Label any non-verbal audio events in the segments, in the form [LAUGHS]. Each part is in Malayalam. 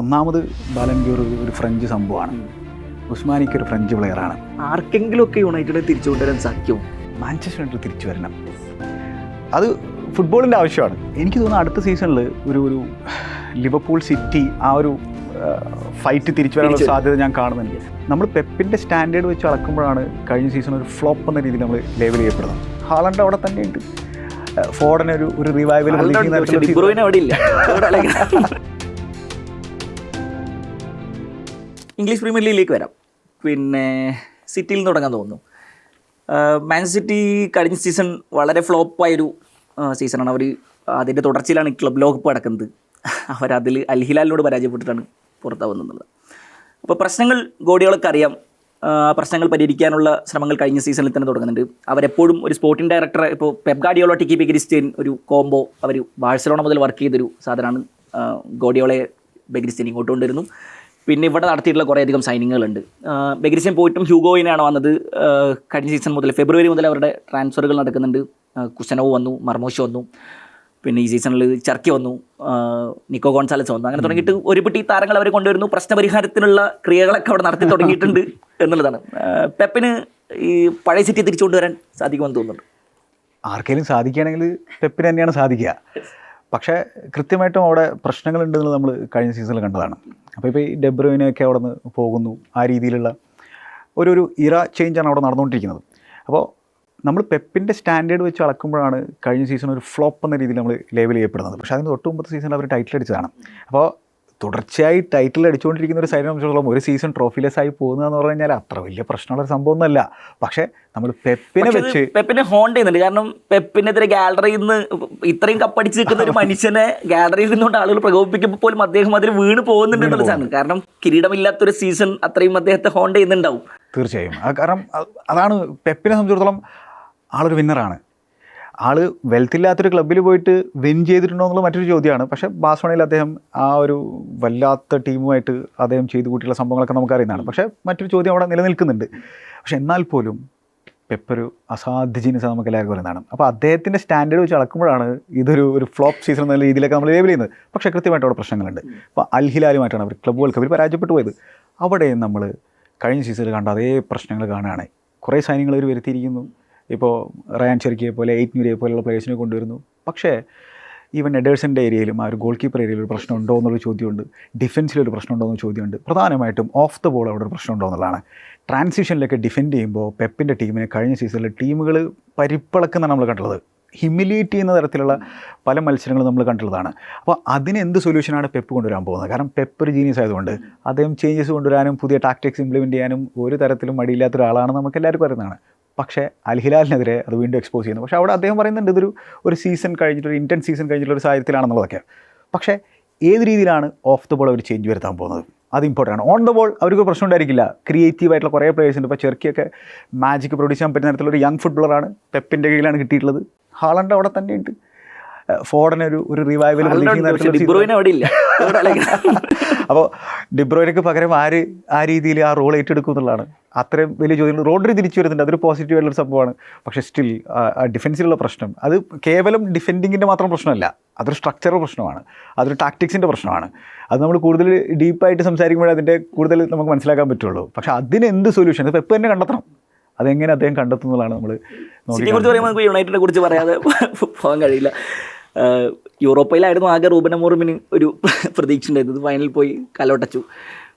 ഒന്നാമത് ബാലൻഗ്യൂർ ഒരു ഫ്രഞ്ച് സംഭവമാണ്. ഉസ്മാനിക്ക് ഒരു ഫ്രഞ്ച് പ്ലെയറാണ് ആർക്കെങ്കിലും ഒക്കെ യുണൈറ്റഡ് തിരിച്ചു കൊണ്ടുവരാൻ സാധിക്കും. മാഞ്ചസ്റ്റർ യുണൈറ്റഡ് തിരിച്ചു വരണം. അത് ഫുട്ബോളിന്റെ ആവശ്യമാണ്. എനിക്ക് തോന്നുന്നു അടുത്ത സീസണിൽ ഒരു ഒരു ലിവർപൂൾ സിറ്റി ആ ഒരു ഫൈറ്റ് തിരിച്ചു വരാനുള്ള സാധ്യത ഞാൻ കാണുന്നുണ്ട്. നമ്മൾ പെപ്പിന്റെ സ്റ്റാൻഡേർഡ് വെച്ച് അളക്കുമ്പോഴാണ് കഴിഞ്ഞ സീസൺ ഒരു ഫ്ലോപ്പ് എന്ന രീതിയിൽ നമ്മൾ ലേബൽ ചെയ്യപ്പെടുന്നത്. ഹാളണ്ട് അവിടെ തന്നെയുണ്ട്. ഫോർഡിന് ഒരു ഒരു റിവൈവൽ ഇംഗ്ലീഷ് പ്രീമിയർ ലീഗിലേക്ക് വരാം. പിന്നെ സിറ്റിയിൽ നിന്ന് തുടങ്ങാൻ തോന്നുന്നു. മാൻ സിറ്റി കഴിഞ്ഞ സീസൺ വളരെ ഫ്ലോപ്പായൊരു സീസണാണ്. അവർ അതിന്റെ തുടർച്ചയിലാണ് ക്ലബ് ലോകകപ്പ് നടക്കുന്നത്. അവരതിൽ അൽഹിലാലിനോട് പരാജയപ്പെട്ടിട്ടാണ് പുറത്താവുന്നത്. അപ്പോൾ പ്രശ്നങ്ങൾ ഗോഡികളൊക്കെ അറിയാം. പ്രശ്നങ്ങൾ പരിഹരിക്കാനുള്ള ശ്രമങ്ങൾ കഴിഞ്ഞ സീസണിൽ തന്നെ തുടങ്ങുന്നുണ്ട്. അവരെപ്പോഴും ഒരു സ്പോർട്ടിംഗ് ഡയറക്ടർ ഇപ്പോൾ പെപ് ടിക്കി പി ക്രിസ്ത്യൻ ഒരു കോംബോ അവർ ബാഴ്സലോണ മുതൽ വർക്ക് ചെയ്തൊരു സാധനമാണ്. ഗോഡിയോളെ ബെഗ്രിസ്ത്യൻ ഇങ്ങോട്ട് കൊണ്ടുവരുന്നു. പിന്നെ ഇവിടെ നടത്തിയിട്ടുള്ള കുറേയധികം സൈനിങ്ങുകളുണ്ട് ബെഗ്രിസൻ പോയിട്ടും ഹ്യൂഗോയിനാണ് വന്നത്. കഴിഞ്ഞ സീസൺ മുതൽ ഫെബ്രുവരി മുതൽ അവരുടെ ട്രാൻസ്ഫറുകൾ നടക്കുന്നുണ്ട്. കുസനോവ് വന്നു മർമോഷ് വന്നു പിന്നെ ഈ സീസണിൽ ചർക്കി വന്നു നിക്കോ ഗോൺസാലസ് വന്നു. അങ്ങനെ തുടങ്ങിയിട്ട് ഒരു പിട്ടി താരങ്ങൾ അവർ കൊണ്ടുവരുന്നു. പ്രശ്നപരിഹാരത്തിനുള്ള ക്രിയകളൊക്കെ അവിടെ നടത്തി തുടങ്ങിയിട്ടുണ്ട് [LAUGHS] എന്നുള്ളതാണ്. പെപ്പിന് ഈ പഴയ സിറ്റി തിരിച്ചു കൊണ്ടുവരാൻ സാധിക്കുമെന്ന് തോന്നുന്നുണ്ട്. ആർക്കെങ്കിലും സാധിക്കുകയാണെങ്കിൽ പെപ്പിന് തന്നെയാണ് സാധിക്കുക. പക്ഷേ കൃത്യമായിട്ടും അവിടെ പ്രശ്നങ്ങളുണ്ടെന്ന് നമ്മൾ കഴിഞ്ഞ സീസണിൽ കണ്ടതാണ്. അപ്പോൾ ഇപ്പോൾ ഈ ഡെബ്രോയിനൊക്കെ അവിടെ നിന്ന് പോകുന്നു ആ രീതിയിലുള്ള ഒരു ഒരു ഇറ ചേഞ്ചാണ് അവിടെ നടന്നുകൊണ്ടിരിക്കുന്നത്. അപ്പോൾ നമ്മൾ പെപ്പിന്റെ സ്റ്റാൻഡേർഡ് വെച്ച് അളക്കുമ്പോഴാണ് കഴിഞ്ഞ സീസൺ ഒരു ഫ്ലോപ്പ് എന്ന രീതിയിൽ നമ്മൾ ലേബൽ ചെയ്യപ്പെടുന്നത്. പക്ഷേ അതിന് തൊട്ട് മുമ്പത്തെ സീസണിൽ അവർ ടൈറ്റിൽ അടിച്ചതാണ്. അപ്പോൾ തുടർച്ചയായി ടൈറ്റിൽ അടിച്ചുകൊണ്ടിരിക്കുന്ന ഒരു സൈഡിനെ സംബന്ധിച്ചിടത്തോളം ഒരു സീസൺ ട്രോഫിലെസ് ആയി പോകുന്നതെന്ന് പറഞ്ഞു കഴിഞ്ഞാൽ അത്ര വലിയ പ്രശ്നമുള്ള സംഭവമൊന്നുമല്ല. പക്ഷേ നമ്മൾ പെപ്പിനെ വെച്ച് പെപ്പിനെ ഹോണ്ട് ചെയ്യുന്നുണ്ട്. കാരണം പെപ്പിനെതിരെ ഗാലറിയിൽ നിന്ന് ഇത്രയും കപ്പടിച്ച് നിൽക്കുന്ന ഒരു മനുഷ്യനെ ഗാലറിയിൽ നിന്നുകൊണ്ട് ആളുകൾ പ്രകോപിപ്പിക്കുമ്പോൾ പോലും അദ്ദേഹം അതിൽ വീണ് പോകുന്നുണ്ട് എന്നുള്ളതാണ്. കാരണം കിരീടമില്ലാത്തൊരു സീസൺ അത്രയും അദ്ദേഹത്തെ ഹോണ്ട് ചെയ്യുന്നുണ്ടാവും. തീർച്ചയായും. കാരണം അതാണ് പെപ്പിനെ സംബന്ധിച്ചിടത്തോളം ആളൊരു വിന്നറാണ് ആൾ വെൽത്ത് ഇല്ലാത്തൊരു ക്ലബ്ബിൽ പോയിട്ട് വിൻ ചെയ്തിട്ടുണ്ടോ എന്നുള്ള മറ്റൊരു ചോദ്യമാണ്. പക്ഷേ ബാസ്വണയിൽ അദ്ദേഹം ആ ഒരു വല്ലാത്ത ടീമുമായിട്ട് അദ്ദേഹം ചെയ്തു കൂട്ടിയുള്ള സംഭവങ്ങളൊക്കെ നമുക്കറിയുന്നതാണ്. പക്ഷേ മറ്റൊരു ചോദ്യം അവിടെ നിലനിൽക്കുന്നുണ്ട്. പക്ഷെ എന്നാൽ പോലും പെപ്പൊരു അസാധ്യ ജീനിസ് നമുക്ക് എല്ലാവർക്കും പറയുന്നതാണ് അപ്പോൾ അദ്ദേഹത്തിന്റെ സ്റ്റാൻഡേർഡ് വെച്ച് അളക്കുമ്പോഴാണ് ഇതൊരു ഒരു ഫ്ലോപ്പ് സീസൺ എന്ന രീതിയിലൊക്കെ നമ്മൾ ലേബൽ ചെയ്യുന്നത്. പക്ഷേ കൃത്യമായിട്ട് അവിടെ പ്രശ്നങ്ങളുണ്ട്. അപ്പോൾ അൽഹിലാലുമായിട്ടാണ് അവർ ക്ലബ് വേൾഡ് കപ്പിൽ പരാജയപ്പെട്ടു പോയത്. അവിടെയും നമ്മൾ കഴിഞ്ഞ സീസണിൽ കണ്ട അതേ പ്രശ്നങ്ങൾ കാണുകയാണ്. കുറേ സൈന്യങ്ങൾ അവർ വരുത്തിയിരിക്കുന്നു. ഇപ്പോൾ റയാൻ ചെറുക്കിയെ പോലെ എയ്റ്റ് ന്യൂരിയെ പോലെയുള്ള പ്ലേയേഴ്സിനെ കൊണ്ടുവരുന്നു. പക്ഷേ ഈവൻ എഡേഴ്സിന്റെ ഏരിയയിലും ആ ഒരു ഗോൾ കീപ്പർ ഏരിയയിൽ ഒരു പ്രശ്നം ഉണ്ടോ എന്നുള്ള ചോദ്യമുണ്ട്. ഡിഫൻസിലൊരു പ്രശ്നം ഉണ്ടോ എന്ന് ചോദ്യമുണ്ട്. പ്രധാനമായിട്ടും ഓഫ് ദ ബോൾ അവിടെ ഒരു പ്രശ്നം ഉണ്ടോ എന്നുള്ളതാണ്. ട്രാൻസിഷനിലൊക്കെ ഡിഫെൻഡ് ചെയ്യുമ്പോൾ പെപ്പിന്റെ ടീമിനെ കഴിഞ്ഞ സീസണിൽ ടീമുകൾ പരിപ്പളക്കുന്നതാണ് നമ്മൾ കണ്ടുള്ളത്. ഹ്യൂമിലിയേറ്റ് ചെയ്യുന്ന തരത്തിലുള്ള പല മത്സരങ്ങളും നമ്മൾ കണ്ടുള്ളതാണ്. അപ്പോൾ അതിന് എന്ത് സൊല്യൂഷനാണ് പെപ്പ് കൊണ്ടുവരാൻ പോകുന്നത്? കാരണം പെപ്പ് ഒരു ജീനിയസ് ആയതുകൊണ്ട് അദ്ദേഹം ചേഞ്ചസ് കൊണ്ടുവരാനും പുതിയ ടാക്ടിക്സ് ഇംപ്ലിമെന്റ് ചെയ്യാനും ഒരു തരത്തിലും മടിയില്ലാത്ത ഒരാളാണ് നമുക്ക് എല്ലാവർക്കും അറിയുന്നതാണ്. പക്ഷേ അൽഹിലാലിനെതിരെ അത് വീണ്ടും എക്സ്പോസ് ചെയ്യുന്നു. പക്ഷേ അവിടെ അദ്ദേഹം പറയുന്നുണ്ട് ഇതൊരു ഒരു സീസൺ കഴിഞ്ഞിട്ട് ഒരു ഇന്റൻസ് സീസൺ കഴിഞ്ഞിട്ടുള്ള ഒരു സാഹചര്യത്തിലാണെന്നുള്ളതൊക്കെ. പക്ഷേ ഏത് രീതിയിലാണ് ഓഫ് ദ ബോൾ അവർ ചേഞ്ച് വരുത്താൻ പോകുന്നത്? അത് ഇമ്പോർട്ടന്റ് ആണ്. ഓൺ ദ ബോൾ അവർക്ക് പ്രശ്നം ഉണ്ടായിരിക്കില്ല. ക്രിയേറ്റീവ് ആയിട്ടുള്ള കുറേ പ്ലേയേഴ്സ് ഉണ്ട്. ഇപ്പോൾ ചെറുക്കിയൊക്കെ മാജിക് പ്രൊഡ്യൂസ് ചെയ്യാൻ പറ്റുന്ന തരത്തിലുള്ള ഒരു യങ് ഫുട്ബോളറാണ് പെപ്പിന്റെ കീഴിലാണ് കിട്ടിയിട്ടുള്ളത്. ഹാളണ്ട് അവിടെ തന്നെയുണ്ട്. ഫോർഡനെ ഒരു ഒരു റിവൈവൽ അപ്പോൾ ഡിബ്രോയിനക്ക് പകരം ആര് ആ രീതിയിൽ ആ റോൾ ഏറ്റെടുക്കും എന്നുള്ളതാണ്. അത്രയും വലിയ ചോദ്യം. റോഡറി തിരിച്ചു വരുന്നുണ്ട്. അതൊരു പോസിറ്റീവ് ആയിട്ടുള്ള സംഭവമാണ്. പക്ഷേ സ്റ്റിൽ ഡിഫൻസിലുള്ള പ്രശ്നം. അത് കേവലം ഡിഫെൻഡിങ്ങിന്റെ മാത്രം പ്രശ്നമല്ല. അതൊരു സ്ട്രക്ചറൽ പ്രശ്നമാണ്. അതൊരു ടാക്ടിക്സിന്റെ പ്രശ്നമാണ്. അത് നമ്മൾ കൂടുതൽ ഡീപ്പായിട്ട് സംസാരിക്കുമ്പോഴേ അതിന്റെ കൂടുതൽ നമുക്ക് മനസ്സിലാക്കാൻ പറ്റുള്ളൂ. പക്ഷേ അതിന് എന്ത് സൊല്യൂഷൻ ഇപ്പോൾ എപ്പോൾ തന്നെ കണ്ടെത്തണം. അതെങ്ങനെ അദ്ദേഹം കണ്ടെത്തുന്നതാണ് നമ്മൾ യുണൈറ്റഡിനെ കുറിച്ച് പറയാതെ പോകാൻ കഴിയില്ല. യൂറോപ്പയിലായിരുന്നു ആകെ റൂബൻ അമോർമിന് ഒരു [LAUGHS] പ്രതീക്ഷ ഉണ്ടായിരുന്നത് ഫൈനൽ പോയി കലോട്ടച്ചു.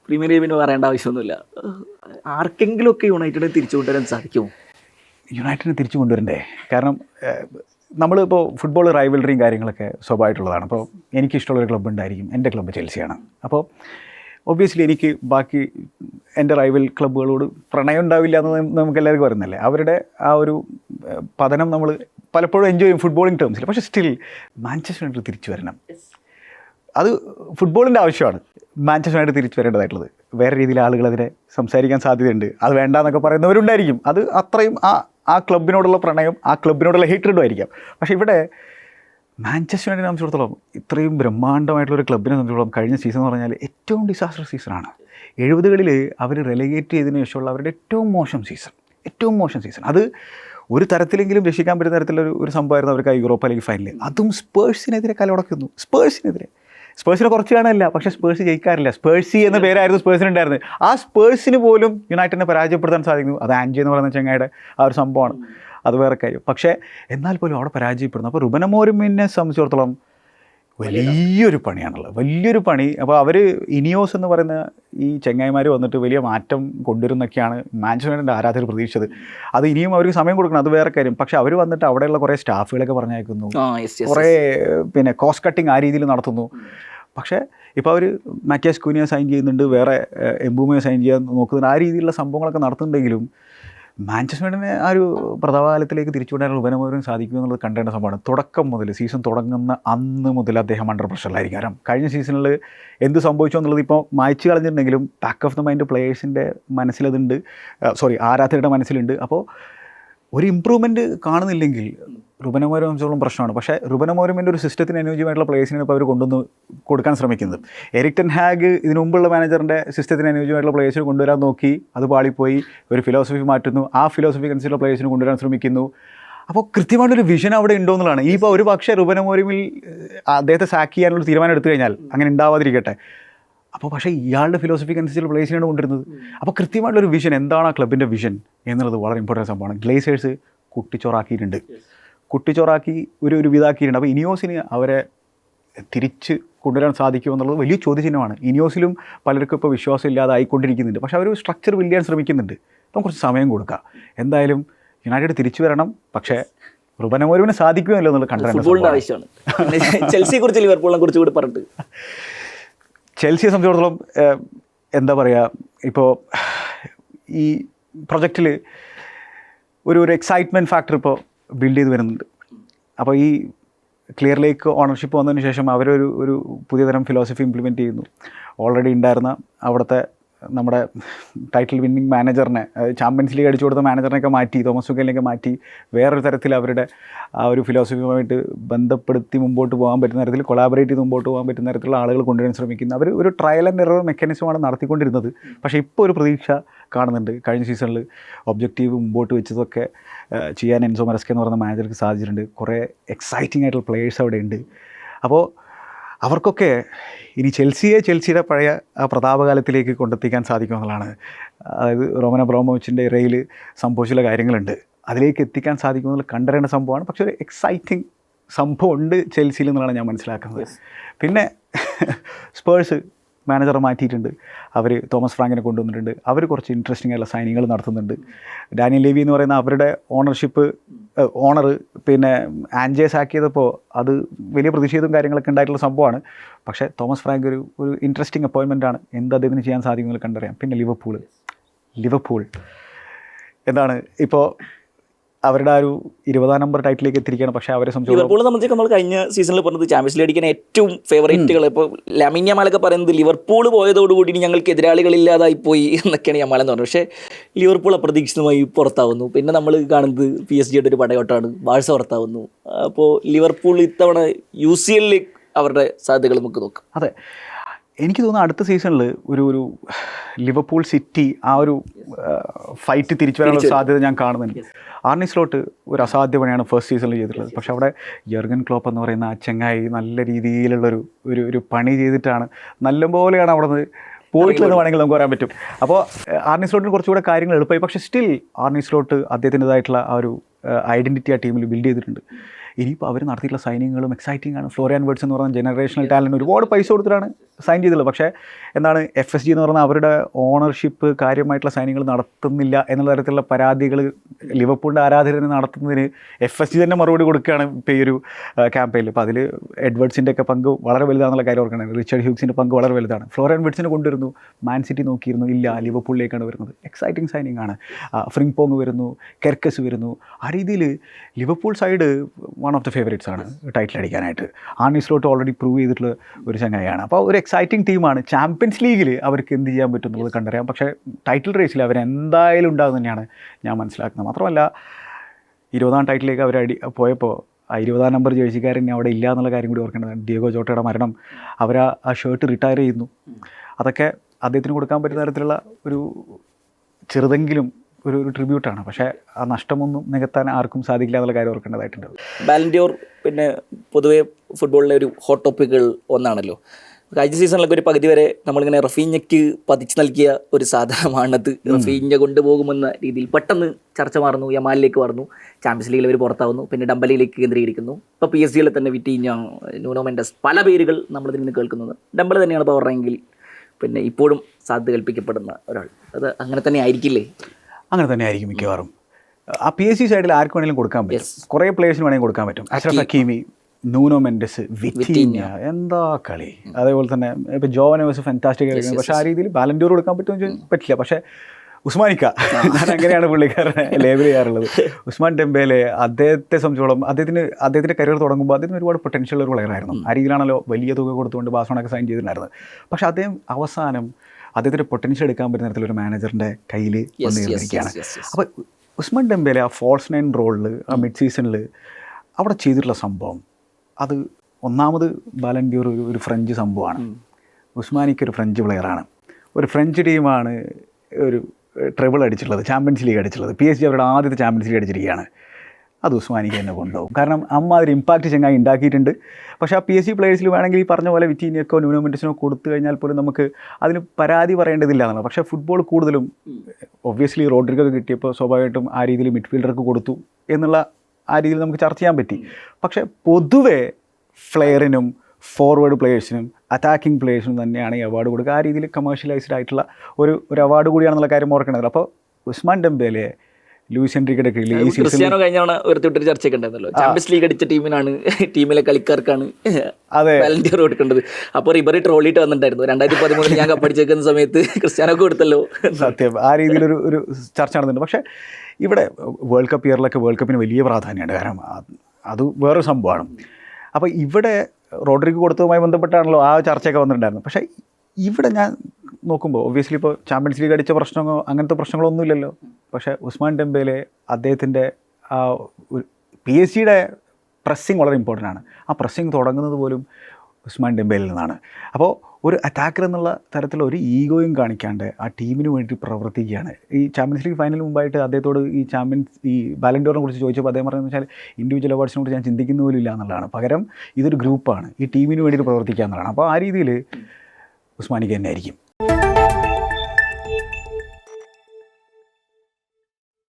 പ്രീമിയർ ലീഗിന് പറയേണ്ട ആവശ്യമൊന്നുമില്ല. ആർക്കെങ്കിലുമൊക്കെ യുണൈറ്റഡിനെ തിരിച്ചു കൊണ്ടുവരാൻ സാധിക്കുമോ? യുണൈറ്റഡിനെ തിരിച്ചു കൊണ്ടുവരണ്ടേ? കാരണം നമ്മളിപ്പോൾ ഫുട്ബോൾ റൈവലറിയും കാര്യങ്ങളൊക്കെ സ്വഭാവമായിട്ടുള്ളതാണ് അപ്പോൾ എനിക്കിഷ്ടമുള്ളൊരു ക്ലബ്ബ് ഉണ്ടായിരിക്കും. എന്റെ ക്ലബ്ബ് ചെൽസിയാണ്. അപ്പോൾ ഒബ്വിയസ്ലി എനിക്ക് ബാക്കി എന്റെ റൈവൽ ക്ലബ്ബുകളോട് പ്രണയം ഉണ്ടാവില്ല എന്ന് നമുക്ക് എല്ലാവർക്കും അറിയുന്നില്ലേ അവരുടെ ആ ഒരു പതനം നമ്മൾ പലപ്പോഴും എൻജോയ് ചെയ്യും ഫുട്ബോളിംഗ് ടേംസിൽ പക്ഷെ സ്റ്റിൽ മാഞ്ചസ്റ്റർ യുണൈറ്റഡ് തിരിച്ചു വരണം. അത് ഫുട്ബോളിന്റെ ആവശ്യമാണ്. മാഞ്ചസ്റ്റർ യുണൈറ്റഡ് തിരിച്ചു വരേണ്ടതായിട്ടുള്ളത്. വേറെ രീതിയിൽ ആളുകൾ അതിനെ സംസാരിക്കാൻ സാധ്യതയുണ്ട്. അത് വേണ്ടാന്നൊക്കെ പറയുന്നവരുണ്ടായിരിക്കും. അത് അത്രയും ആ ആ ക്ലബിനോടുള്ള പ്രണയം ആ ക്ലബിനോടുള്ള ഹേറ്റഡും ആയിരിക്കാം. പക്ഷേ ഇവിടെ മാഞ്ചസ്റ്റർ യുണൈറ്റഡിനെ സംബന്ധിച്ചിടത്തോളം ഇത്രയും ബ്രഹ്മാണ്ഡമായിട്ടുള്ള ഒരു ക്ലബിനെ സംബന്ധിച്ചിടത്തോളം കഴിഞ്ഞ സീസൺ എന്ന് പറഞ്ഞാൽ ഏറ്റവും ഡിസാസ്റ്റർ സീസണാണ് എഴുപതുകളിൽ അവർ റെലഗേറ്റ് ചെയ്തതിനു ശേഷമുള്ള അവരുടെ ഏറ്റവും മോശം സീസൺ ഏറ്റവും മോശം സീസൺ അത് ഒരു തരത്തിലെങ്കിലും രക്ഷിക്കാൻ പറ്റുന്ന തരത്തിലൊരു ഒരു സംഭവമായിരുന്നു അവർക്ക് യൂറോപ്പ ലീഗ് ഫൈനലിൽ അതും സ്പേഴ്സിനെതിരെ കലമുടക്കുന്നു സ്പേഴ്സിനെതിരെ. സ്പേഴ്സിനെ കുറച്ച് കാണാനില്ല പക്ഷേ സ്പേഴ്സ് ജയിക്കാറില്ല. സ്പേഴ്സി എന്ന പേരായിരുന്നു സ്പേഴ്സിനുണ്ടായിരുന്നത്. ആ സ്പേഴ്സിന് പോലും യുണൈറ്റഡിനെ പരാജയപ്പെടുത്താൻ സാധിക്കുന്നു. അത് ആൻജി എന്ന് പറയുന്ന ചങ്ങയുടെ ആ ഒരു സംഭവമാണ്. അത് വേറെ കാര്യം. പക്ഷേ എന്നാൽ പോലും അവിടെ പരാജയപ്പെടുന്നു. അപ്പോൾ റുബനമോരുമിനെ സംബന്ധിച്ചിടത്തോളം വലിയൊരു പണിയാണുള്ളത്. വലിയൊരു പണി. അപ്പോൾ അവർ ഇനിയോസ് എന്ന് പറയുന്ന ഈ ചെങ്ങായിമാർ വന്നിട്ട് വലിയ മാറ്റം കൊണ്ടുവരുന്നൊക്കെയാണ് മാനേജ്മെന്റിന്റെ ആരാധകർ പ്രതീക്ഷിച്ചത്. അത് ഇനിയും അവർക്ക് സമയം കൊടുക്കണം. അത് വേറെ കാര്യം. പക്ഷേ അവർ വന്നിട്ട് അവിടെയുള്ള കുറേ സ്റ്റാഫുകളൊക്കെ പറഞ്ഞയക്കുന്നു. യെസ് കുറേ പിന്നെ കോസ്റ്റ് കട്ടിങ് ആ രീതിയിൽ നടത്തുന്നു. പക്ഷേ ഇപ്പോൾ അവർ മാറ്റിയാസ് കുനിയ സൈൻ ചെയ്യുന്നുണ്ട്. വേറെ എംബൂമയെ സൈൻ ചെയ്യാൻ നോക്കുന്നുണ്ട്. ആ രീതിയിലുള്ള സംഭവങ്ങളൊക്കെ നടത്തുന്നുണ്ടെങ്കിലും മാഞ്ചസ്റ്റർ യുണൈറ്റഡിനെ ആ ഒരു പ്രതാപകാലത്തിലേക്ക് തിരിച്ചുകൊണ്ടുവരാൻ ഉപനമോരും സാധിക്കും എന്നുള്ളത് കണ്ടേണ്ട സംഭവമാണ്. തുടക്കം മുതൽ സീസൺ തുടങ്ങുന്ന അന്ന് മുതൽ അദ്ദേഹം അണ്ടർ പ്രഷറിലായിരിക്കും കാരണം കഴിഞ്ഞ സീസണിൽ എന്ത് സംഭവിച്ചു എന്നുള്ളത് ഇപ്പോൾ മായ്ച്ചു കളഞ്ഞിട്ടുണ്ടെങ്കിലും ബാക്ക് ഓഫ് ദ മൈൻഡ് പ്ലേയേഴ്സിന്റെ മനസ്സിലതുണ്ട് സോറി ആരാധകരുടെ മനസ്സിലുണ്ട്. അപ്പോൾ ഒരു ഇമ്പ്രൂവ്മെന്റ് കാണുന്നില്ലെങ്കിൽ റുബനമോരം സംബന്ധിച്ചോളം പ്രശ്നമാണ്. പക്ഷേ റുബനമോരമിന്റെ ഒരു സിസ്റ്റത്തിന് അനുയോജ്യമായിട്ടുള്ള പ്ലേസിനാണ് ഇപ്പോൾ അവർ കൊണ്ടുവന്ന് കൊടുക്കാൻ ശ്രമിക്കുന്നത്. എരിക്ടൻ ഹാഗ് ഇതിനു മുമ്പുള്ള മാനേജറിന്റെ സിസ്റ്റത്തിന് അനുയോജ്യമായിട്ടുള്ള പ്ലേയേഴ്സിനെ കൊണ്ടുവരാൻ നോക്കി. അത് പാളിപ്പോയി. ഒരു ഫിലോസഫി മാറ്റുന്നു. ആ ഫിലോസഫി അനുസരിച്ചുള്ള പ്ലേസിന് കൊണ്ടുവരാൻ ശ്രമിക്കുന്നു. അപ്പോൾ കൃത്യമായിട്ടൊരു വിഷൻ അവിടെ ഉണ്ടോ എന്നുള്ളതാണ്. ഈ ഇപ്പോൾ ഒരു പക്ഷേ റുബനമോരമിൽ അദ്ദേഹത്തെ സാക്ക് ചെയ്യാനുള്ള തീരുമാനം എടുത്തു കഴിഞ്ഞാൽ അങ്ങനെ ഉണ്ടാവാതിരിക്കട്ടെ. അപ്പോൾ പക്ഷേ ഇയാളുടെ ഫിലോസഫിക്ക് അനുസരിച്ചുള്ള പ്ലേസിനാണ് കൊണ്ടിരുന്നത് അപ്പോൾ കൃത്യമായിട്ടുള്ളൊരു വിഷൻ എന്താണ് ആ ക്ലബിന്റെ വിഷൻ എന്നുള്ളത് വളരെ ഇമ്പോർട്ടന്റ് സംഭവമാണ്. ഗ്ലേസേഴ്സ് കുട്ടിച്ചോറാക്കിയിട്ടുണ്ട്. കുട്ടിച്ചോറാക്കി ഒരു ഒരു വിധാക്കിയിട്ടുണ്ട്. അപ്പോൾ ഇനിയോസിന് അവരെ തിരിച്ച് കൊണ്ടുവരാൻ സാധിക്കുമോ എന്നുള്ളത് വലിയ ചോദ്യചിഹ്നമാണ്. ഇനിയോസിലും പലർക്കും ഇപ്പോൾ വിശ്വാസം ഇല്ലാതെ ആയിക്കൊണ്ടിരിക്കുന്നുണ്ട്. പക്ഷേ അവർ സ്ട്രക്ചർ ചെയ്യാൻ ശ്രമിക്കുന്നുണ്ട്. അപ്പം കുറച്ച് സമയം കൊടുക്കുക എന്തായാലും യുണൈറ്റഡ് തിരിച്ചു വരണം. പക്ഷേ റുബനമോരുവിന് സാധിക്കുമല്ലോ എന്നുള്ളത് ഫുട്ബോളിന്റെ ഫുട്ബോളിന്റെ ആവശ്യമാണ്. ചെൽസിയെ കുറിച്ച് ലിവർപൂളിനെ കുറിച്ച് കൂടി പറഞ്ഞിട്ട്. [LAUGHS] ചെൽസിയെ സംബന്ധിച്ചിടത്തോളം എന്താ പറയുക ഇപ്പോൾ ഈ പ്രൊജക്റ്റിൽ ഒരു ഒരു എക്സൈറ്റ്മെന്റ് ഫാക്ടർ ഇപ്പോൾ ബിൽഡ് ചെയ്ത് വരുന്നുണ്ട്. അപ്പോൾ ഈ ക്ലിയർ ലേക്ക് ഓണർഷിപ്പ് വന്നതിന് ശേഷം അവരൊരു ഒരു പുതിയ തരം ഫിലോസഫി ഇംപ്ലിമെന്റ് ചെയ്യുന്നു. ഓൾറെഡി ഉണ്ടായിരുന്ന അവിടുത്തെ നമ്മുടെ ടൈറ്റിൽ വിന്നിങ് മാനേജറിനെ ചാമ്പ്യൻസ് ലീഗ് അടിച്ചു കൊടുത്ത മാനേജറിനെയൊക്കെ മാറ്റി തോമസ് സുഖലിനെയൊക്കെ മാറ്റി വേറൊരു തരത്തിൽ അവരുടെ ആ ഒരു ഫിലോസഫിയുമായിട്ട് ബന്ധപ്പെടുത്തി മുമ്പോട്ട് പോകാൻ പറ്റുന്ന തരത്തിൽ കൊളാബറേറ്റ് ചെയ്ത് മുമ്പോട്ട് പോകാൻ പറ്റുന്ന തരത്തിലുള്ള ആളുകൾ കൊണ്ടുവരാൻ ശ്രമിക്കുന്നു അവർ ഒരു ട്രയൽ ആൻഡ് എറർ മെക്കാനിസമാണ് നടത്തിക്കൊണ്ടിരുന്നത്. പക്ഷേ ഇപ്പോൾ ഒരു പ്രതീക്ഷ കാണുന്നുണ്ട്. കഴിഞ്ഞ സീസണിൽ ഒബ്ജക്റ്റീവ് മുമ്പോട്ട് വെച്ചതൊക്കെ ചെയ്യാൻ എൻസോ മരസ്കെ എന്ന് പറയുന്ന മാനേജർക്ക് സാധിച്ചിട്ടുണ്ട്. കുറേ എക്സൈറ്റിംഗ് ആയിട്ടുള്ള പ്ലേയേഴ്സ് അവിടെ ഉണ്ട്. അപ്പോൾ അവർക്കൊക്കെ ഇനി ചെൽസിയെ ചെൽസിയുടെ പഴയ ആ പ്രതാപകാലത്തിലേക്ക് കൊണ്ടെത്തിക്കാൻ സാധിക്കും എന്നുള്ളതാണ് അതായത് റോമന ബ്രോമോച്ചിന്റെ ഇറയിൽ സംഭവിച്ചുള്ള കാര്യങ്ങളുണ്ട്. അതിലേക്ക് എത്തിക്കാൻ സാധിക്കും എന്നുള്ള കണ്ടറിയേണ്ട സംഭവമാണ്. പക്ഷേ ഒരു എക്സൈറ്റിംഗ് സംഭവം ഉണ്ട് ചെൽസിയിൽ എന്നുള്ളതാണ് ഞാൻ മനസ്സിലാക്കുന്നത്. പിന്നെ സ്പേഴ്സ് മാനേജറെ മാറ്റിയിട്ടുണ്ട്. അവർ തോമസ് ഫ്രാങ്കിനെ കൊണ്ടുവന്നിട്ടുണ്ട്. അവർ കുറച്ച് ഇൻട്രസ്റ്റിംഗ് ആയിട്ടുള്ള സൈനിങ്ങൾ നടത്തുന്നുണ്ട്. ഡാനിയൽ ലേവി എന്ന് പറയുന്ന അവരുടെ ഓണർഷിപ്പ് ഓണർ പിന്നെ ആൻജേസ് ആക്കിയതപ്പോൾ അത് വലിയ പ്രതിഷേധവും കാര്യങ്ങളൊക്കെ ഉണ്ടായിട്ടുള്ള സംഭവമാണ്. പക്ഷേ തോമസ് ഫ്രാങ്ക് ഒരു ഒരു ഇൻട്രസ്റ്റിംഗ് അപ്പോയിൻമെന്റ് ആണ്. എന്ത് അദ്ദേഹത്തിന് ചെയ്യാൻ സാധിക്കുമെന്ന് കണ്ടറിയാം. പിന്നെ ലിവർപൂൾ ലിവർപൂൾ. എന്താണ്? ഇപ്പോൾ അവരുടെ ആ ഒരു ഇരുപതാം നമ്പർ ടൈറ്റിലേക്ക് എത്തിയിരിക്കുകയാണ്. പക്ഷേ അവരെ ലിവർപൂളിനെ സംബന്ധിച്ച് നമ്മൾ കഴിഞ്ഞ സീസണിൽ പറഞ്ഞത് ചാമ്പ്യൻസ് ലീഗ് അടിക്കാൻ ഏറ്റവും ഫേവറേറ്റുകൾ ഇപ്പോൾ ലമിന്യ യമാലൊക്കെ പറയുന്നത് ലിവർപൂൾ പോയതോടുകൂടി ഞങ്ങൾക്ക് എതിരാളികളില്ലാതായി പോയി എന്നൊക്കെയാണ് യമാല എന്ന് പറഞ്ഞത്. പക്ഷേ ലിവർപൂൾ അപ്രതീക്ഷിതമായി പുറത്താവുന്നു. പിന്നെ നമ്മൾ കാണുന്നത് പി എസ് ജിയുടെ ഒരു പടയോട്ടാണ് ബാഴ്സ പുറത്താവുന്നു. അപ്പോൾ ലിവർപൂൾ ഇത്തവണ യു സി എല്ലിൽ അവരുടെ സാധ്യതകൾ നമുക്ക് നോക്കാം. അതെ. എനിക്ക് തോന്നുന്നു അടുത്ത സീസണിൽ ഒരു ഒരു ലിവർപൂൾ സിറ്റി ആ ഒരു ഫൈറ്റ് തിരിച്ചു വരാനുള്ള സാധ്യത ഞാൻ കാണുന്നുണ്ട്. ആർണി സ്ലോട്ട് ഒരു അസാധ്യ പണിയാണ് ഫസ്റ്റ് സീസണിൽ ചെയ്തിട്ടുള്ളത്. പക്ഷെ അവിടെ യർഗൻ ക്ലോപ്പ് എന്ന് പറയുന്ന ആ ചെങ്ങായി നല്ല രീതിയിലുള്ളൊരു ഒരു ഒരു പണി ചെയ്തിട്ടാണ് നല്ലപോലെയാണ് അവിടെ നിന്ന് പോയിട്ടുള്ളത് വേണമെങ്കിൽ നമുക്ക് പറയാൻ പറ്റും. അപ്പോൾ ആർണി സ്ലോട്ടിന് കുറച്ചുകൂടെ കാര്യങ്ങൾ എളുപ്പമായി. പക്ഷേ സ്റ്റിൽ ആർണി സ്ലോട്ട് അദ്ദേഹത്തിന്റെതായിട്ടുള്ള ആ ഒരു ഐഡന്റിറ്റി ആ ടീമിൽ ബിൽഡ് ചെയ്തിട്ടുണ്ട്. ഇനിയിപ്പോൾ അവർ നടത്തിയിട്ടുള്ള സൈനിങ്ങുകളും എക്സൈറ്റിംഗ് ആണ്. ഫ്ലോറിയൻ വേർഡ്സ് എന്ന് പറഞ്ഞ ജനറേഷണൽ ടാലന്റ് ഒരുപാട് പൈസ കൊടുത്തിട്ടാണ് സൈൻ ചെയ്തിട്ടുള്ളത്. പക്ഷേ എന്താണ് എഫ് എസ് ജി എന്ന് പറഞ്ഞാൽ അവരുടെ ഓണർഷിപ്പ് കാര്യമായിട്ടുള്ള സൈനിങ്ങൾ നടത്തുന്നില്ല എന്നുള്ള തരത്തിലുള്ള പരാതികൾ ലിവർപൂളിന്റെ ആരാധകന് നടത്തുന്നതിന് എഫ് എസ് ജി തന്നെ മറുപടി കൊടുക്കുകയാണ് ഇപ്പോൾ ഈ ഒരു ക്യാമ്പയിനിൽ അപ്പോൾ അതിൽ എഡ്വേർഡ്സിന്റെ ഒക്കെ പങ്ക് വളരെ വലുതാണെന്നുള്ള കാര്യം ഓർക്കണം. റിച്ചർഡ് ഹ്യൂക്സിന്റെ പങ്ക് വളരെ വലുതാണ്. ഫ്ലോറിയൻ വേർഡ്സിനെ കൊണ്ടുവരുന്നു. മാൻ സിറ്റി നോക്കിയിരുന്നു. ഇല്ല ലിവർപൂളിലേക്കാണ് വരുന്നത്. എക്സൈറ്റിംഗ് സൈനിങ് ആണ്. ഫ്രിങ് പോങ് വരുന്നു. കെർക്കസ് വരുന്നു. ആ രീതിയിൽ Liverpool side one of the favourites ആണ് ടൈറ്റിൽ അടിക്കാനായിട്ട്. ആർണി സ്ലോട്ട് ഓൾറെഡി പ്രൂവ് ചെയ്തിട്ടുള്ള ഒരു ചങ്ങായിയാണ്. അപ്പോൾ ഒരു എക്സൈറ്റിംഗ് ടീമാണ് ചാമ്പ്യൻസ് ലീഗിൽ അവർക്ക് എന്ത് ചെയ്യാൻ പറ്റും എന്നുള്ളത് കണ്ടറിയാം. പക്ഷേ ടൈറ്റിൽ റേസിൽ അവർ എന്തായാലും ഉണ്ടാകും തന്നെയാണ് ഞാൻ മനസ്സിലാക്കുന്നത്. മാത്രമല്ല ഇരുപതാം ടൈറ്റിലേക്ക് അവർ അടി പോയപ്പോൾ ആ ഇരുപതാം നമ്പർ ജേഴ്സിക്കാരൻ അവിടെ ഇല്ല എന്നുള്ള കാര്യം കൂടി ഓർക്കേണ്ടത് ഡിയോഗോ ജോട്ടയുടെ മരണം. അവർ ആ ഷർട്ട് റിട്ടയർ ചെയ്യുന്നു. അതൊക്കെ അദ്ദേഹത്തിന് കൊടുക്കാൻ പറ്റുന്ന തരത്തിലുള്ള ഒരു ചെറുതെങ്കിലും ഒരു ഒരു ട്രിബ്യൂട്ടാണ് പക്ഷേ ആ നഷ്ടമൊന്നും നികത്താൻ ആർക്കും സാധിക്കില്ല എന്നുള്ള കാര്യം ഓർക്കേണ്ടതായിട്ടുണ്ട്. ബാലൻഡിയോർ പിന്നെ പൊതുവേ ഫുട്ബോളിലെ ഒരു ഹോട്ട് ടോപ്പിക്കുകൾ ഒന്നാണല്ലോ. കഴിഞ്ഞ സീസണിലൊക്കെ ഒരു പകുതി വരെ നമ്മളിങ്ങനെ റഫീഞ്ഞയ്ക്ക് പതിച്ചു നൽകിയ ഒരു സാധനമാണത്. റഫീഞ്ഞ കൊണ്ടുപോകുമെന്ന രീതിയിൽ പെട്ടെന്ന് ചർച്ച മാറുന്നു യമാലിലേക്ക് മാറുന്നു ചാമ്പ്യൻസ് ലീഗിൽ അവർ പുറത്താവുന്നു പിന്നെ ഡംബലിയിലേക്ക് കേന്ദ്രീകരിക്കുന്നു. ഇപ്പോൾ പി എസ് ജിയിലെ തന്നെ വിറ്റീഞ്ഞ ന്യൂനോ മെൻഡസ് പല പേരുകൾ നമ്മളിതിൽ നിന്ന് കേൾക്കുന്നത്. ഡംബൽ തന്നെയാണ് പവർ റാങ്കിൽ പിന്നെ ഇപ്പോഴും സാധ്യത കൽപ്പിക്കപ്പെടുന്ന ഒരാൾ. അത് അങ്ങനെ തന്നെ ആയിരിക്കില്ലേ? അങ്ങനെ തന്നെ ആയിരിക്കും മിക്കവാറും. ആ പി എസ് സി സൈഡിൽ ആർക്ക് വേണമെങ്കിലും കൊടുക്കാൻ പറ്റും. കുറേ പ്ലേയേഴ്സിന് വേണമെങ്കിൽ കൊടുക്കാൻ പറ്റും. Achraf Hakimi Nuno Mendes Vitinha എന്താ കളി? അതേപോലെ തന്നെ ഇപ്പോൾ ജോവനോസ് ഫാന്റാസ്റ്റിക് കളിക്കുന്നത് പക്ഷേ ആ രീതിയിൽ ബാലൻഡൂർ കൊടുക്കാൻ പറ്റുമെന്ന് ചോദിച്ചാൽ പറ്റില്ല. പക്ഷേ ഉസ്മാനിക്ക. ഞാൻ അങ്ങനെയാണ് പുള്ളിക്കാരനെ ലേബൽ ചെയ്യാറുള്ളത്. ഉസ്മാൻ ടെമ്പേലെ അദ്ദേഹത്തെ സംബന്ധിച്ചോളം അദ്ദേഹത്തിന് അദ്ദേഹത്തിന്റെ കരിയർ തുടങ്ങുമ്പോൾ അദ്ദേഹത്തിന് ഒരുപാട് പൊട്ടൻഷ്യൽ ഒരു പ്ലെയർ ആയിരുന്നു. ആ രീതിയിലാണല്ലോ വലിയ തുക കൊടുത്തുകൊണ്ട് ബാസോണൊക്കെ സൈൻ ചെയ്തിട്ടുണ്ടായിരുന്നത്. പക്ഷേ അദ്ദേഹം അവസാനം അദ്ദേഹത്തിന്റെ പൊട്ടൻഷ്യൽ എടുക്കാൻ പറ്റുന്ന തരത്തിലൊരു മാനേജറിന്റെ കയ്യിൽ വന്നു ചേർന്നിരിക്കുകയാണ് yes, yes. അപ്പോൾ ഉസ്മാൻ ഡെമ്പേലെ ആ ഫോൾസ് നൈൻ റോളിൽ ആ മിഡ് സീസണിൽ അവിടെ ചെയ്തിട്ടുള്ള സംഭവം അത് ഒന്നാമത് ബാലൻഡ്യൂർ ഒരു ഒരു ഫ്രഞ്ച് സംഭവമാണ്. ഉസ്മാനിക്ക് ഒരു ഫ്രഞ്ച് പ്ലെയറാണ് ഒരു ഫ്രഞ്ച് ടീമാണ് ഒരു ട്രിബിൾ അടിച്ചിട്ടുള്ളത് ചാമ്പ്യൻസ് ലീഗ് അടിച്ചിട്ടുള്ളത്. പി എസ് ജി അവരുടെ ആദ്യത്തെ ചാമ്പ്യൻസ് ലീഗ് അടിച്ചിരിക്കുകയാണ്. അത് ഉസ്മാനിക്ക് തന്നെ കൊണ്ടുപോകും. കാരണം അമ്മ അതിൽ ഇമ്പാക്റ്റ് ചങ്ങായി ഉണ്ടാക്കിയിട്ടുണ്ട്. പക്ഷേ ആ പി എസ് സി പ്ലേയേഴ്സിൽ വേണമെങ്കിൽ ഈ പറഞ്ഞ പോലെ വിറ്റീനിയൊക്കെ ന്യൂനോമെന്റസിനോ കൊടുത്തു കഴിഞ്ഞാൽ പോലും നമുക്ക് അതിന് പരാതി പറയേണ്ടതില്ല എന്നുള്ളത് പക്ഷേ ഫുട്ബോൾ കൂടുതലും ഒബ്വിയസ്ലി റോഡ്രിഗൊക്കെ കിട്ടിയപ്പോൾ സ്വാഭാവികമായിട്ടും ആ രീതിയിൽ മിഡ്ഫീൽഡർക്ക് കൊടുത്തു എന്നുള്ള ആ രീതിയിൽ നമുക്ക് ചർച്ച ചെയ്യാൻ പറ്റി. പക്ഷേ പൊതുവേ ഫ്ലെയറിനും ഫോർവേഡ് പ്ലേയേഴ്സിനും അറ്റാക്കിംഗ് പ്ലേയേഴ്സിനും തന്നെയാണ് ഈ അവാർഡ് കൊടുക്കുക. ആ രീതിയിൽ കമേഴ്ഷ്യലൈസ്ഡ് ആയിട്ടുള്ള ഒരു ഒരു അവാർഡ് കൂടിയാണെന്നുള്ള കാര്യം ഓർക്കേണ്ടത് അപ്പോൾ ഉസ്മാൻ ഡെമ്പേലെ ലൂയിസ് എൻട്രിക്കയുടെ കീഴിൽ ഈ ക്രിസ്ത്യാനോ കഴിഞ്ഞ തവണ ഉയർത്തിവിട്ടൊരു ചർച്ചയൊക്കെ ഉണ്ടായിരുന്നല്ലോ ചാമ്പ്യൻസ് ലീഗ് അടിച്ച ടീമിനാണ് ടീമിലെ കളിക്കാർക്കാണ് അതെ. വാലന്റിയർ കൊടുക്കേണ്ടത്. അപ്പോൾ റിബറി ട്രോളിയിട്ട് വന്നിട്ടുണ്ടായിരുന്നു. രണ്ടായിരത്തി പതിമൂന്നിൽ ഞാൻ കപ്പടിച്ചേക്കുന്ന സമയത്ത് ക്രിസ്ത്യാനോക്ക് കൊടുത്തല്ലോ. സത്യം. ആ രീതിയിലൊരു ഒരു ചർച്ച നടന്നിട്ടുണ്ട്. പക്ഷേ ഇവിടെ വേൾഡ് കപ്പ് ഇയറിലൊക്കെ വേൾഡ് കപ്പിന് വലിയ പ്രാധാന്യമുണ്ട് കാരണം അത് അത് വേറൊരു സംഭവമാണ്. അപ്പോൾ ഇവിടെ റോഡ്രിക്ക് കൊടുത്തതുമായി ബന്ധപ്പെട്ടാണല്ലോ ആ ചർച്ചയൊക്കെ വന്നിട്ടുണ്ടായിരുന്നു പക്ഷേ ഇവിടെ ഞാൻ നോക്കുമ്പോൾ ഒബ്വിയസ്ലി ഇപ്പോൾ ചാമ്പ്യൻസ് ലീഗ് അടിച്ച പ്രശ്നങ്ങളോ അങ്ങനത്തെ പ്രശ്നങ്ങളൊന്നുമില്ലല്ലോ. പക്ഷേ ഉസ്മാൻ ടെമ്പേലെ അദ്ദേഹത്തിന്റെ ആ ഒരു പി എസ് സിയുടെ പ്രസ്സിങ് വളരെ ഇമ്പോർട്ടന്റ് ആണ്. ആ പ്രസ്സിങ് തുടങ്ങുന്നത് പോലും ഉസ്മാൻ ടെമ്പേലിൽ നിന്നാണ്. അപ്പോൾ ഒരു അറ്റാക്കർ എന്നുള്ള തരത്തിൽ ഒരു ഈഗോയും കാണിക്കാണ്ട് ആ ടീമിന് വേണ്ടി പ്രവർത്തിക്കുകയാണ്. ഈ ചാമ്പ്യൻസ് ലീഗ് ഫൈനൽ മുമ്പായിട്ട് അദ്ദേഹത്തോട് ഈ ചാമ്പ്യൻസ് ഈ ബാലൻഡോറിനെ കുറിച്ച് ചോദിച്ചപ്പോൾ അദ്ദേഹം പറയുന്നത് വെച്ചാൽ ഇൻഡിവിജ്വൽ അവാർഡ്സിനെ കുറിച്ച് ഞാൻ ചിന്തിക്കുന്ന പോലും ഇല്ല എന്നുള്ളതാണ്. പകരം ഇതൊരു ഗ്രൂപ്പാണ് ഈ ടീമിന് വേണ്ടിയിട്ട് പ്രവർത്തിക്കുക എന്നുള്ളതാണ്. അപ്പോൾ ആ രീതിയിൽ ഉസ്മാനിക്ക് തന്നെ ആയിരിക്കും. thank you